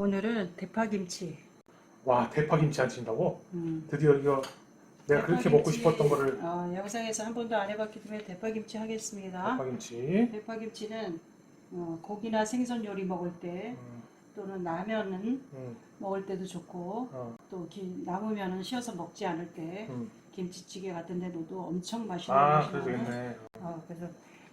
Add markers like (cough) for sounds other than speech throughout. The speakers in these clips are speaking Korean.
오늘은 대파김치. 와 대파김치 하신다고? 음. 드디어 이거 내가 그렇게 대파김치, 먹고 싶었던 거를 어, 영상에서 한 번도 안 해봤기 때문에 대파김치 하겠습니다. 대파김치 대파김치는 어, 고기나 생선 요리 먹을 때 음, 또는 라면은 음, 먹을 때도 좋고 어, 또 기, 남으면은 씌어서 먹지 않을 때 음. 김치찌개 같은 데 넣어도 엄청 맛있는 아 맛이 그래도 나요. 되겠네 어, 그래서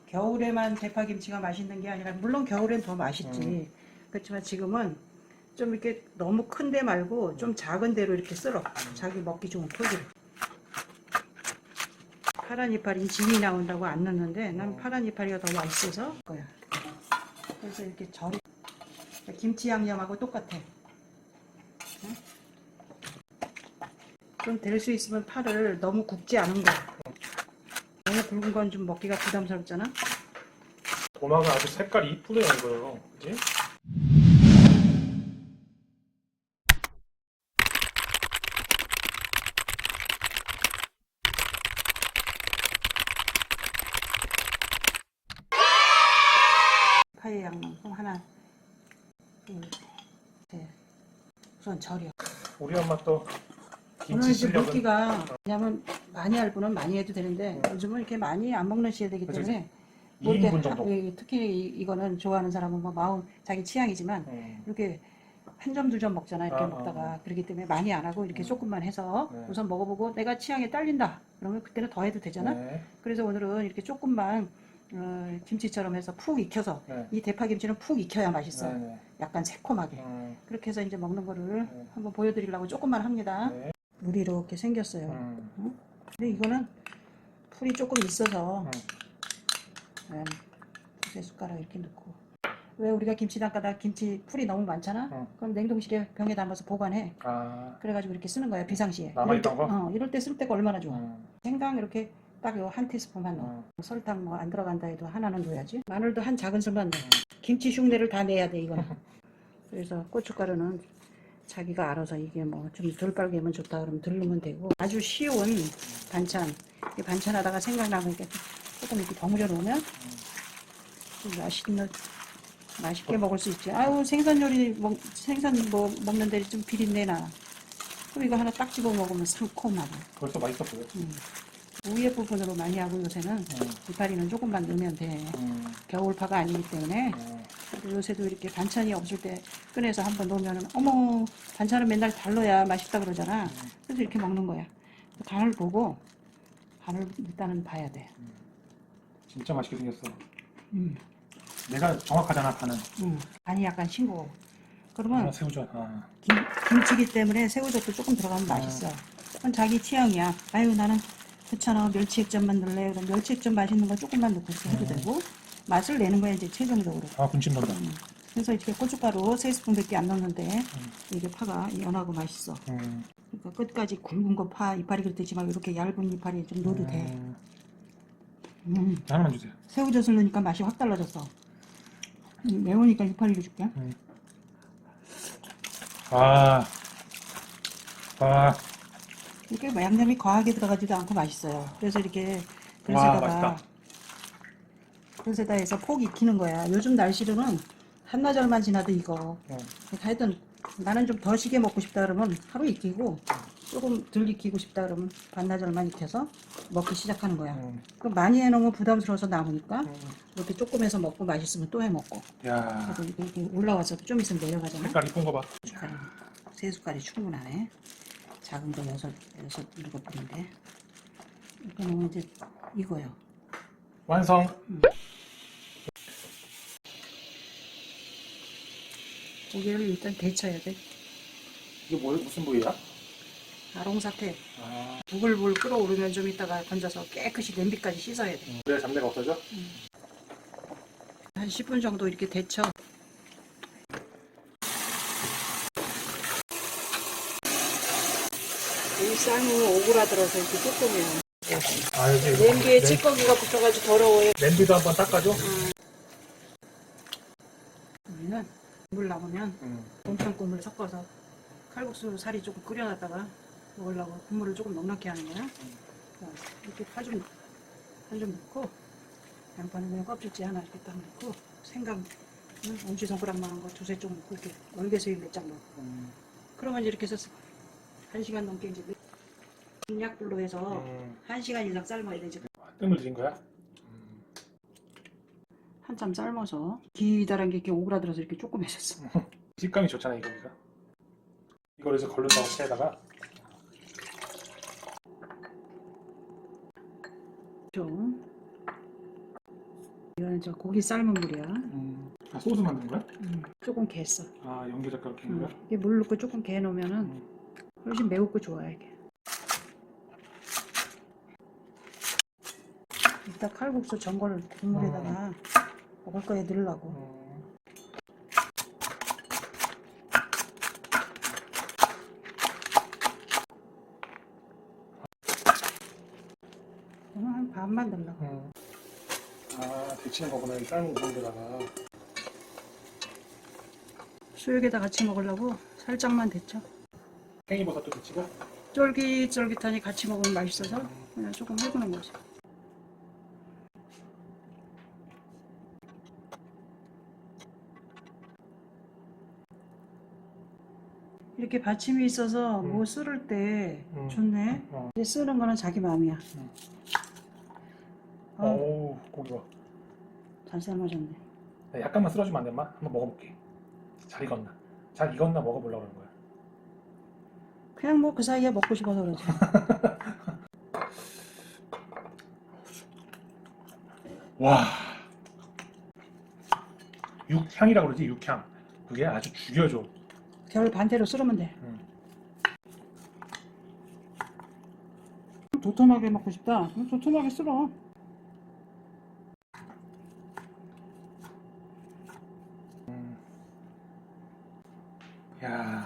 겨울에만 대파김치가 맛있는 게 아니라 물론 겨울엔 더 맛있지. 음. 그렇지만 지금은 좀 이렇게 너무 큰 데 말고 좀 작은 데로 이렇게 썰어. 자기 먹기 좋은 크기로. 파란 이파리 진이 나온다고 안 넣는데 난 어. 파란 이파리가 더 맛있어서 거야. 그래서 이렇게 절이 김치 양념하고 똑같아. 좀 될 수 있으면 파를 너무 굽지 않은 거. 너무 굵은 건 좀 먹기가 부담스럽잖아. 도마가 아주 색깔이 이쁘네요 이거요 그지? 파의 그럼 하나, 둘, 셋. 우선 절여. 우리 엄마 또 김치 이제 실력은 물기가 왜냐면 많이 할 분은 많이 해도 되는데 음. 요즘은 이렇게 많이 안 먹는 시대 되기 그치, 때문에 2인분 정도 이- 특히 이- 이거는 좋아하는 사람은 뭐 마음 자기 취향이지만 음, 이렇게 한 점 두 점 먹잖아 이렇게 아, 먹다가 아. 그렇기 때문에 많이 안 하고 이렇게 음. 조금만 해서 네. 우선 먹어보고 내가 취향에 딸린다 그러면 그때는 더 해도 되잖아 네, 그래서 오늘은 이렇게 조금만 어, 김치처럼 해서 푹 익혀서 네. 이 대파김치는 푹 익혀야 맛있어 네, 네. 약간 새콤하게. 음, 그렇게 해서 이제 먹는 거를 네. 한번 보여드리려고 조금만 합니다. 네. 물이 이렇게 생겼어요. 음, 근데 이거는 풀이 조금 있어서 음. 음, 세 숟가락 이렇게 넣고. 왜 우리가 김치 담가다? 김치 풀이 너무 많잖아? 음. 그럼 냉동실에 병에 담아서 보관해. 아. 그래가지고 이렇게 쓰는 거야 비상시에. 남아있던 이럴 때, 거? 어, 이럴 때 쓸 때가 얼마나 좋아. 음, 생강 이렇게 딱 요 한 티스푼만 넣어. 음. 설탕 뭐 안 들어간다 해도 하나는 넣어야지. 마늘도 한 작은 술만 넣어. 김치 흉내를 다 내야 돼 이거는. (laughs) 그래서 고춧가루는 자기가 알아서 이게 뭐 좀 덜 빨개면 좋다 그러면 덜 넣으면 되고. 아주 쉬운 반찬. 이 반찬 하다가 생각나면 이렇게 조금 이렇게 버무려 놓으면 좀 맛있는 맛있게 먹을 수 있지. 아유 생선 요리 먹, 생선 뭐 먹는데 좀 비린내 나. 그럼 이거 하나 딱 집어 먹으면 상콤하고 벌써 맛있어 보여. 음. 우유 부분으로 많이 하고 요새는 음, 이파리는 조금만 넣으면 돼. 음, 겨울파가 아니기 때문에. 음. 그리고 요새도 이렇게 반찬이 없을 때 꺼내서 한번 놓으면은 어머 반찬은 맨날 달러야 맛있다 그러잖아. 그래서 이렇게 먹는 거야. 간을 보고 간을 일단은 봐야 돼. 진짜 맛있게 생겼어. 음, 내가 정확하잖아 간은. 음. 간이 약간 싱거워. 아, 그러면 새우젓 아. 김, 김치기 때문에 새우젓도 조금 들어가면 맛있어. 그건 자기 취향이야. 아유 나는 그렇잖아 멸치액젓만 넣을래 그럼 멸치액젓 맛있는 거 조금만 넣고 해도 음. 되고 맛을 내는 거야 이제 최종적으로 아 군침 돈다 음. 그래서 이렇게 고춧가루 3스푼밖에 안 넣는데 이게 파가 연하고 맛있어. 음, 그러니까 끝까지 굵은 거 파 이파리 그렇듯이 막 이렇게 얇은 이파리 좀 넣어도 돼. 음, 음. 하나만 주세요 새우젓을 넣으니까 맛이 확 달라졌어. 음, 매우니까 이파리를 줄게. 아, 아, 이렇게 뭐 양념이 과하게 들어가지도 않고 맛있어요. 그래서 이렇게 와, 그릇에다가 맛있다. 그릇에다 해서 폭 익히는 거야. 요즘 날씨로는 한나절만 지나도 이거. 음, 하여튼 나는 좀 더 시게 먹고 싶다 그러면 하루 익히고 조금 덜 익히고 싶다 그러면 반나절만 익혀서 먹기 시작하는 거야. 음, 그럼 많이 해놓으면 부담스러워서 남으니까 음. 이렇게 조금 해서 먹고 맛있으면 또 해 먹고. 야, 그리고 이렇게 올라와서 좀 있으면 내려가잖아. 색깔 이쁜 거 봐. 세 숟갈이 충분하네. 작은 거 여섯 여섯 일곱 분인데. 이렇게 넣으면 이제 이거요. 완성. 고기를 일단 데쳐야 돼. 이게 뭐 무슨 부위야? 아롱사태 아, 부글부글 끓어오르면 좀 이따가 건져서 깨끗이 냄비까지 씻어야 돼. 음, 그래야 잡내가 없어져? 한 10분 정도 이렇게 데쳐. 이 쌀은 오그라들어서 이렇게 조금이요. 아, 여기 냄비에 냄- 찌꺼기가 붙어가지고 더러워요. 냄비도 한번 닦아줘. 우리는 물 남으면 음, 곰탕국물 섞어서 칼국수 살이 조금 끓여놨다가 먹으려고 국물을 조금 넉넉히 하는 거야. 자, 이렇게 파좀 파좀 넣고 양파는 그냥 껍질째 하나 이렇게 딱 넣고 생강 응? 엄지손가락만한 거 두세 쪽 먹고 이렇게 월계수잎 몇장 먹고 음. 그러면 이렇게 해서 한 시간 넘게 이제 약불로 해서 음. 한 시간 이상 삶아야 되지 뜸을 들인 거야? 음. 한참 삶아서 기다란 게 이렇게 오그라들어서 이렇게 조그매졌어 (laughs) 식감이 좋잖아 이 고기가. 이걸 해서 걸른다고 채에다가 좀 이거는 저 고기 삶은 물이야 음. 아, 소스 만든 거야? 음, 조금 개했어 아 연기젓가락 캔 음, 거야? 이게 물 넣고 조금 개 놓으면은 음. 훨씬 매우고 좋아 이게 이따 칼국수 전골 국물에다가 먹을 거에 넣으려고. 음. 오늘 한 반만 넣으려고. 음. 아 데치는 거구나. 이 삶은 우동에다가. 수육에다 같이 먹으려고 살짝만 데쳐. 팽이버섯도 데치고? 쫄깃쫄깃하니 같이 먹으면 맛있어서 그냥 조금 해보는 거지 이렇게 받침이 있어서 음. 뭐 쓸을 때 음. 좋네 어. 근데 쓰는 거는 자기 마음이야 음. 어, 어우 고기 봐 잘 삶아졌네 야, 약간만 쓸어주면 안 돼, 엄마? 한번 먹어볼게. 잘 익었나? 잘 익었나 먹어보려고 그러는 거야. 그냥 뭐 그 사이에 먹고 싶어서 그러지 (laughs) 와. 육향이라고 그러지, 육향. 그게 아주 죽여줘. 결 반대로 쓸으면 돼 음. 도톰하게 먹고 싶다 그럼 도톰하게 쓸어 음. 야.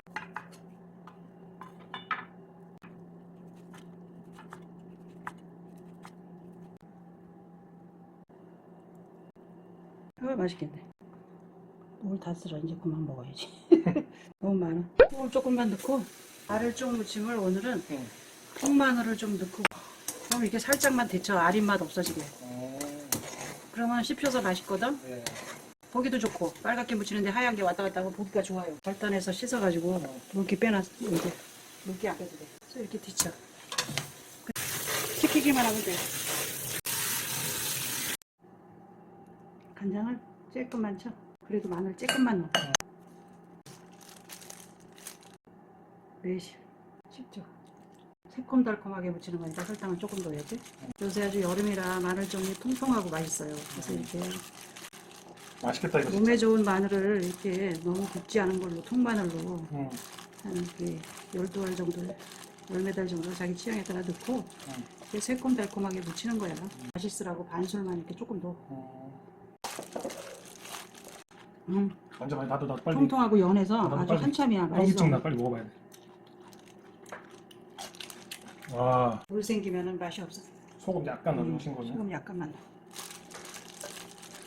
어, 맛있겠네. 물 다 쓸어. 이제 그만 먹어야지. (laughs) 너무 많아. 물 조금만 넣고, 알을 좀 무침을 오늘은 응. 통마늘을 좀 넣고, 그럼 이렇게 살짝만 데쳐. 알인 맛 없어지게. 어. 그러면 씹혀서 맛있거든? 네. 보기도 좋고, 빨갛게 무치는데 하얀 게 왔다 갔다 하고 보기가 좋아요. 절단해서 씻어가지고, 물기 빼놨, 이제. 물기 안 빼도 돼. 그래서 이렇게 데쳐. 튀기기만 하면 돼. 간장을 조금만 쳐. 그래도 마늘 조금만 넣어. 매실. 쉽죠? 새콤달콤하게 무치는 거니까 설탕을 조금 넣어야지. 요새 아주 여름이라 마늘 종이 통통하고 맛있어요. 그래서 이렇게 맛있겠다, 이거. 몸에 좋은 마늘을 이렇게 너무 굽지 않은 걸로 통마늘로 응. 한 이렇게 12알 정도, 열몇 알 정도 자기 취향에 따라 넣고 응. 이렇게 새콤달콤하게 무치는 거야. 맛있으라고 반술만 이렇게 조금 넣어. 어. 음, 먼저 빨리 나도 나도 빨리. 통통하고 연해서 나도 아주 빨리. 한참이야. 나 맛있어. 빨리 먹어봐야 돼. 와 물 생기면은 맛이 없어. 소금 약간 음, 넣어주신 거네. 소금 약간만 넣어.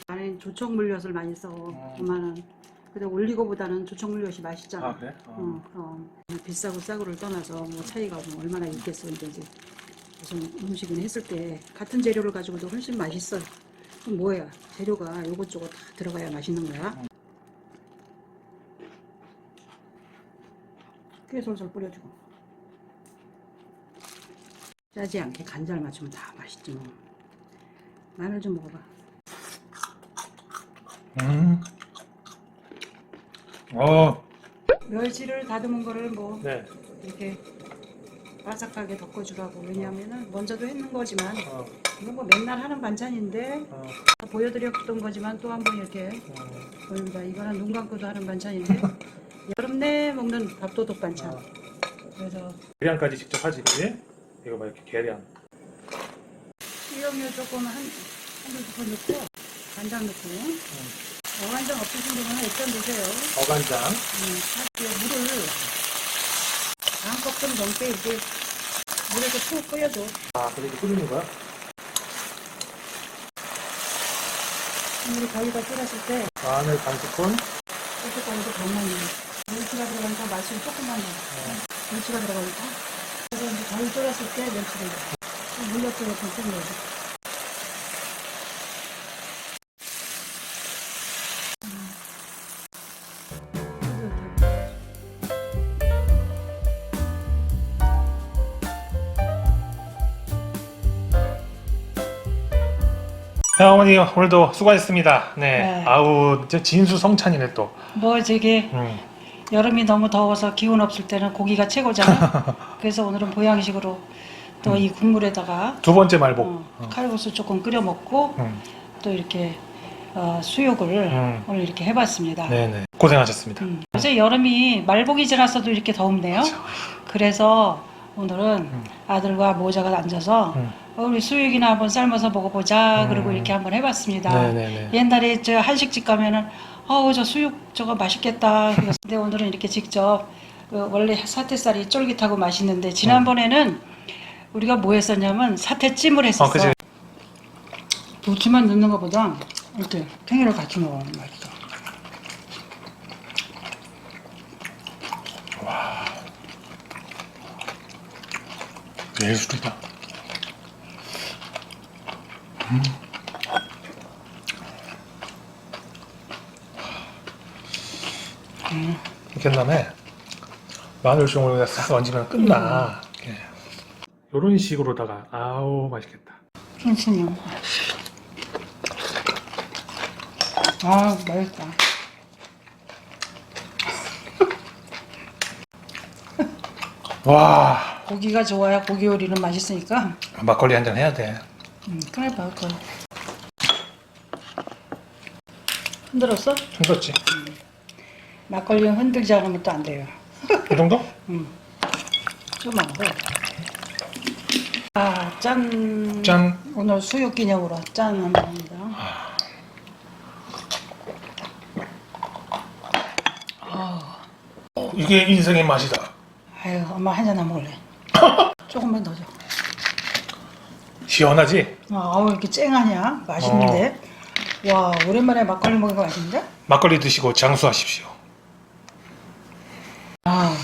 나는 조청 물엿을 많이 써. 음. 엄마는. 근데 올리고보다는 조청 물엿이 맛있잖아. 아 그래? 어. 어, 그럼 비싸고 싸고를 떠나서 뭐 차이가 뭐 얼마나 있겠어 이제 이제 무슨 음식은 했을 때 같은 재료를 가지고도 훨씬 맛있어. 그럼 뭐야? 재료가 요것저것 다 들어가야 맛있는 거야. 꽤 솔솔 뿌려주고 짜지 않게 간장 맞추면 다 맛있지 뭐. 마늘 좀 먹어봐. 음. 어. 멸치를 다듬은 거를 뭐 네. 이렇게 바삭하게 덮어주라고 왜냐하면은 먼저도 했는 거지만 어. 이건 뭐 맨날 하는 반찬인데 어. 보여드렸던 거지만 또 한번 이렇게 어. 보입니다. 이거는 눈 감고도 하는 반찬인데 (laughs) 여름 내 먹는 밥도둑 반찬. 어. 그래서 계량까지 직접 하지, 그지? 이거 봐, 이렇게 계량. 식용유 조금 한 한두 스푼 넣고 간장 넣고 어간장 없으신 분은 일단 넣으세요. 어간장. 음, 물을 반컵좀 넘게 이렇게 물에서 푹 끓여줘. 아, 그렇게 끓이는 거야? 물이 거의 다 끓었을 때 마늘 반 스푼. 소스까지도 반만 넣어. 멸치가 들어가니까 맛을 조금만 넣어. 멸치가 들어가니까. 그래서 이제 덜 쫄았을 때 멸치를 넣어. 물엿도 이렇게 좀 넣어줘. 네, 어머니 오늘도 수고하셨습니다. 네. 네. 아우 진수성찬이네 또. 뭐 저기 음. 여름이 너무 더워서 기운 없을 때는 고기가 최고잖아. (laughs) 그래서 오늘은 보양식으로 또 이 국물에다가 두 번째 말복. 어, 칼국수 조금 끓여 먹고 음. 또 이렇게 어, 수육을 음. 오늘 이렇게 해봤습니다. 네네. 고생하셨습니다. 음. 요새 여름이 말복이 지났어도 이렇게 덥네요. 그래서 오늘은 아들과 모자가 앉아서 음. 어, 우리 수육이나 한번 삶아서 먹어보자. 음. 그리고 이렇게 한번 해봤습니다. 네네네. 옛날에 저 한식집 가면은 어우 저 수육 저거 맛있겠다. 그래서 근데 오늘은 이렇게 직접 그 원래 사태살이 쫄깃하고 맛있는데 지난번에는 우리가 뭐 했었냐면 사태찜을 했었어. 어, 그치. 부추만 넣는 것보다 이렇게 탱이를 같이 먹으면 맛있어. 예술이다. 음. 이렇게 한 다음에 마늘 종을 싹 얹으면 끝나. 이런 식으로다가 아우 맛있겠다. 춘춘이요. 아 맛있다. 와 고기가 좋아야 고기 요리는 맛있으니까. 막걸리 한 잔 해야 돼. 음, 그래 봐, 그. 흔들었어? 힘들었지? 막걸리는 흔들지 않으면 또 안 돼요. (laughs) 이 정도? 음. 조금만 먹어. 아, 짠. 짠. 오늘 수육 기념으로 짠 한번 합니다. 어, 이게 인생의 맛이다. 아유, 엄마 한잔 안 먹을래. 조금만 더 줘. 시원하지? 아, 아우, 이렇게 쨍하냐? 맛있는데? 와, 오랜만에 막걸리 거 맛있는데? 막걸리 드시고 장수하십시오. 아,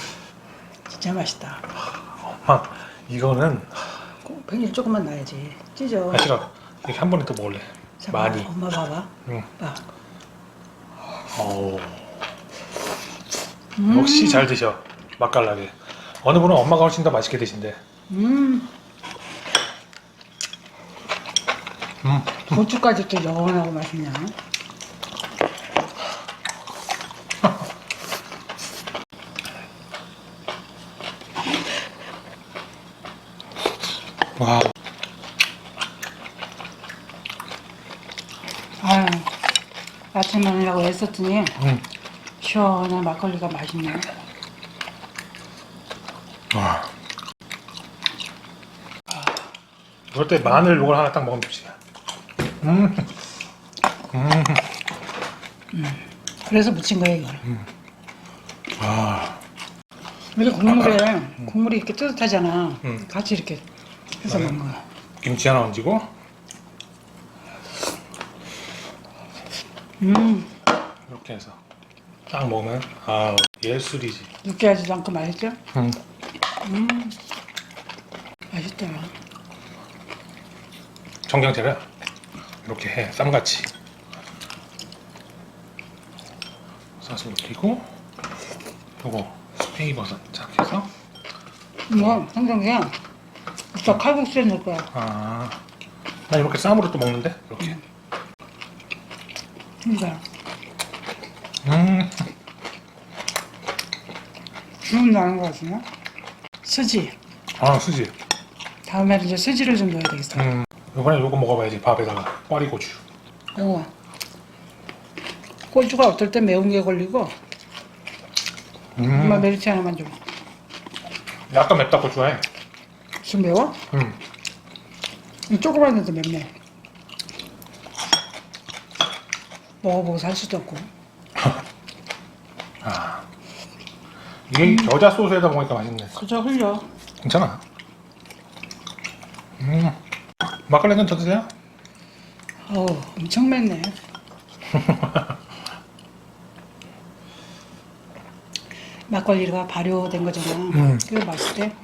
진짜 맛있다. 아, 이거는 팽이를 조금만 넣어야지. 찢어. 아 싫어. 이렇게 한 번에 또 먹을래. 자, 많이. 엄마 봐봐. 응. 봐. 어. 음. 역시 잘 드셔. 맛깔나게. 어느 분은 엄마가 훨씬 더 맛있게 드신대. 음. 음. 고추까지 또 연하고 맛있냐? 와. 아유, 아침만이라고 애썼더니 음. 시원한 막걸리가 맛있네. 이럴 때 마늘 요걸 하나 딱 먹으면 좋지. 음. 음. 그래서 무친 거예요, 이걸. 아. 이게 국물에, 국물이 이렇게 뜨뜻하잖아. 음. 같이 이렇게 해서 네. 먹는 거야. 김치 하나 얹고 음, 이렇게 해서 딱 먹으면 아 예술이지. 느끼하지도 않고 맛있죠? 음. 음, 맛있다. 청경채를 이렇게 해 쌈같이 싸서 올리고 요거 스페이버섯 쫙 해서 이거 성경이야. 이따 칼국수에 넣을 거야. 아나 이렇게 쌈으로 또 먹는데 이렇게 진짜. 음 기운 나는 거 같으냐? 스지. 아 수지 다음에는 이제 스지를 좀 넣어야 되겠어. 음 이번에 요거 먹어봐야지 밥에다가 꽈리고추 이거. 고추가 어떨 때 매운 게 걸리고, 엄마 음 메리치 하나만 줘. 약간 맵다고 좋아해 좀 매워? 음 이 조그만 데도 맵네. 먹어보고 살 수도 없고. (laughs) 아. 이게 겨자 소스에다 먹으니까 맛있네 그저 흘려. 괜찮아 음 막걸리 한잔 더 드세요 어우, 엄청 맵네. (laughs) 막걸리가 발효된 거잖아. 음. 그게 맛있대.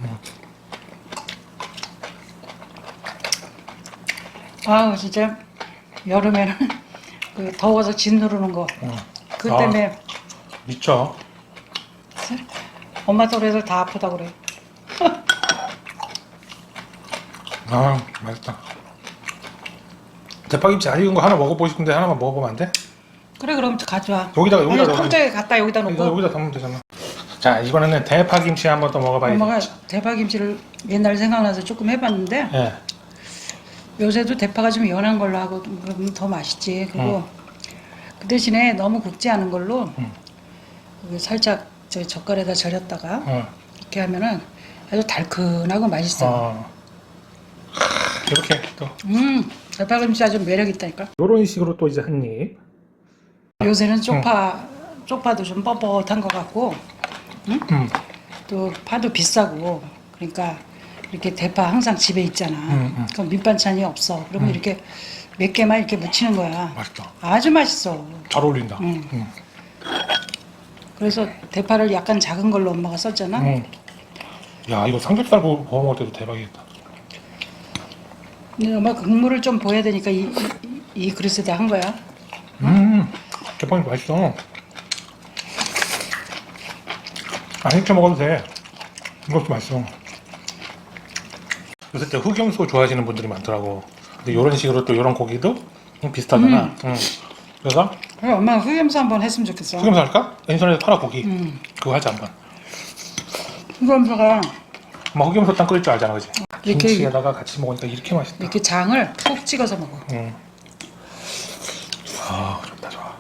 아우, 진짜 여름에는 (laughs) 그 더워서 진 누르는 거. 음. 그 아. 때문에 미쳐 엄마 또래들 다 아프다 그래. (laughs) 아 맛있다 대파김치 안 익은 거 하나 먹어보고 싶은데 하나만 먹어보면 안 돼? 그래 그럼 가져와. 여기다가 아니 여기다 넣어. 통째에 갖다 여기다 놓고. 여기다 담으면 되잖아. 자 이번에는 대파김치 한번 더 먹어봐야지. 엄마가 대파김치를 옛날 생각나서 조금 해봤는데 예. 요새도 대파가 좀 연한 걸로 하고 그러면 더 맛있지. 그리고 그 대신에 너무 굵지 않은 걸로 응. 그 살짝 저 젓갈에다 절였다가 어. 이렇게 하면은 아주 달큰하고 맛있어. 어. 이렇게 또 음, 대파김치 아주 매력 있다니까. 이런 식으로 또 이제 한 입. 요새는 쪽파 쪽파도 좀 뻣뻣한 것 같고 음. 또 파도 비싸고 그러니까 이렇게 대파 항상 집에 있잖아. 음, 음. 그럼 밑반찬이 없어. 그러면 이렇게 몇 개만 이렇게 묻히는 거야. 맛있다. 아주 맛있어. 잘 어울린다. 음. 음. 그래서 대파를 약간 작은 걸로 엄마가 썼잖아. 음. 야 이거 삼겹살 구워 먹을 때도 대박이겠다. 근데 엄마 국물을 좀 보여야 되니까 이, 이, 이 그릇에다 한 거야. 음. 대박이 맛있어. 안 익혀 먹어도 돼. 이것도 맛있어. 요새 때 흑염소 좋아하시는 분들이 많더라고. 근데 이런 식으로 또 이런 고기도 좀 비슷하잖아. 음. 그래서 그래, 엄마가 흑염소 한번 했으면 좋겠어. 흑염소 할까? 인터넷에 팔아 고기. 음. 그거 하자 한번. 흑염소가 엄마 흑염소 땅 끓일 줄 알잖아, 그지? 이렇게- 김치에다가 같이 먹으니까 이렇게 맛있다. 이렇게 장을 푹 찍어서 먹어. 응. 아, 좋다, 좋아.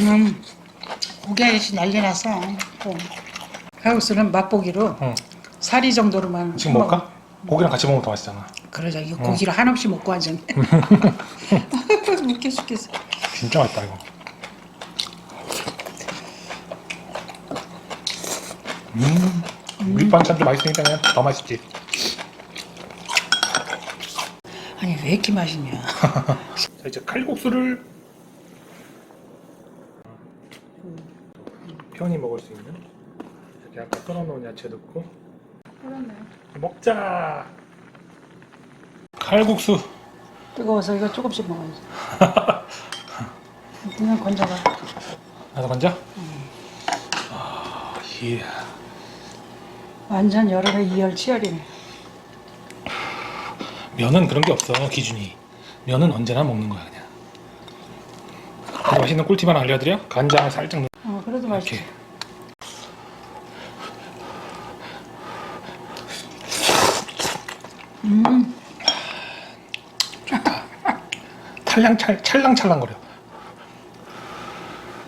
음, 고기아저씨 난리 났어. 또. 칼국수는 맛보기로 응. 사리 정도로만 지금. 먹을까? 고기랑 같이 먹으면 더 맛있잖아. 그러자 이거 고기를 한없이 먹고 앉았네. (laughs) (laughs) 웃겨 죽겠어. 진짜 맛있다, 이거. 음, 밑반찬도 맛있으니까 그냥 더 맛있지. 아니 왜 이렇게 맛있냐? (laughs) 자, 이제 칼국수를 편히 먹을 수 있는 이렇게 아까 썰어놓은 야채 넣고 먹자. 칼국수. 뜨거워서 이거 조금씩 먹어야지. (laughs) 그냥 건져가. 나도 먼저. 아, 예. 완전 여름에 이열치열이네. 면은 그런 게 없어 기준이. 면은 언제나 먹는 거야 그냥. 그리고 맛있는 꿀팁 하나 알려드려? 간장을 살짝 넣. 어, 그래도 맛있지. 이렇게. 음, 찰랑찰 찰랑찰랑거려.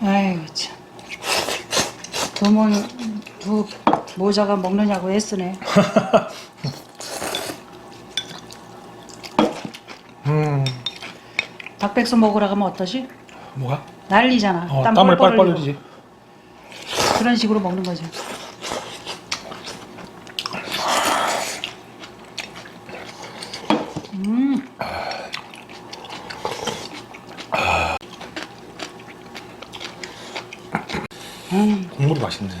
아이고 참. 두, 모, 두 모자가 먹느냐고 애쓰네. (laughs) 음, 닭백숙 먹으라 가면 어떠시? 뭐가? 난리잖아. 어, 땀 땀을 뻘뻘 뻘뻘 흘리고. 흘리지. 그런 식으로 먹는 거지. 음, 음, 국물이 맛있네.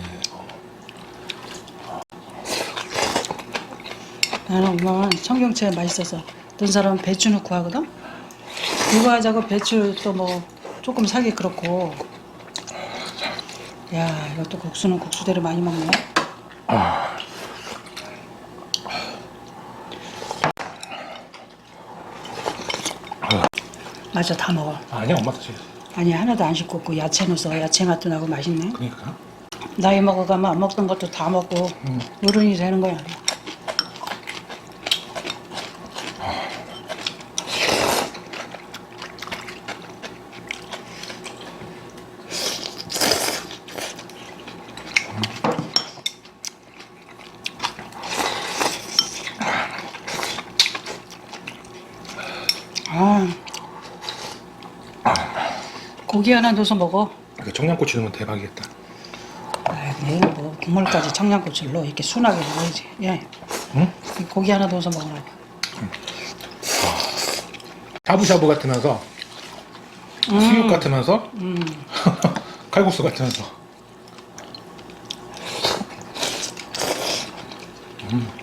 나는 엄마는 청경채 맛있어서 어떤 사람은 배추 넣고 하거든. 이거 하자고 배추 또 뭐 조금 사기 그렇고. 야, 이것도 국수는 국수대로 많이 먹네. 맞아, 다 먹어. 아니야 엄마 드셔. 아니 하나도 안 씻고 야채 넣어서 야채 맛도 나고 맛있네. 그러니까. 나이 먹어가면 안 먹던 것도 다 먹고 어른이 되는 거야. 고기 하나 넣어서 먹어. 이렇게 청양고추 넣으면 대박이겠다. 얘는 뭐 국물까지 청양고추를 넣어 이렇게 순하게 먹어야지. 예. 응? 이 고기 하나 넣어서 먹으라고. 샤브샤브 같으면서 수육 같으면서 음. (laughs) 칼국수 같으면서. 국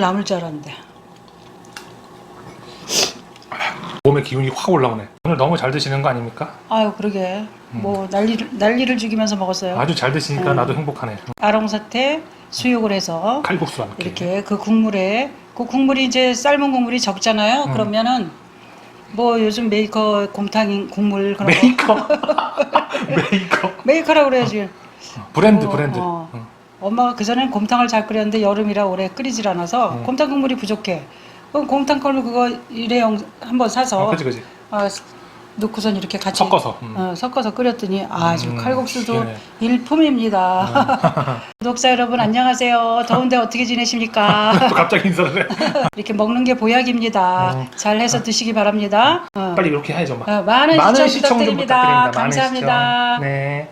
남을 줄 알았는데. 몸에 기운이 확 올라오네. 오늘 너무 잘 드시는 거 아닙니까? 아유 그러게 뭐 난리를 난리를 죽이면서 먹었어요. 아주 잘 드시니까 음. 나도 행복하네. 아롱사태 수육을 해서 칼국수와 함께. 이렇게 그 국물에 그 국물이 이제 삶은 국물이 적잖아요. 음. 그러면은 뭐 요즘 메이커 곰탕 국물 그런 거 메이커. (laughs) 메이커. 메이커라고 그래야지. 브랜드 어, 브랜드. 어. 응. 엄마가 그전엔 곰탕을 잘 끓였는데 여름이라 오래 끓이질 않아서 음. 곰탕 국물이 부족해. 그럼 곰탕 걸 그거 일회용 한번 사서 어, 그지 그지. 어, 넣고선 이렇게 같이 섞어서. 음. 어, 섞어서 끓였더니 아주 음, 칼국수도 시원해. 일품입니다. (laughs) 구독자 여러분 안녕하세요. 더운데 어떻게 지내십니까? (laughs) 또 갑자기 인사를 해. (laughs) 이렇게 먹는 게 보약입니다. 음. 잘 해서 드시기 바랍니다. 어. 빨리 이렇게 해야죠, 막. 어, 많은, 많은 시청 시청 좀 부탁드립니다. 부탁드립니다. 감사합니다. 네.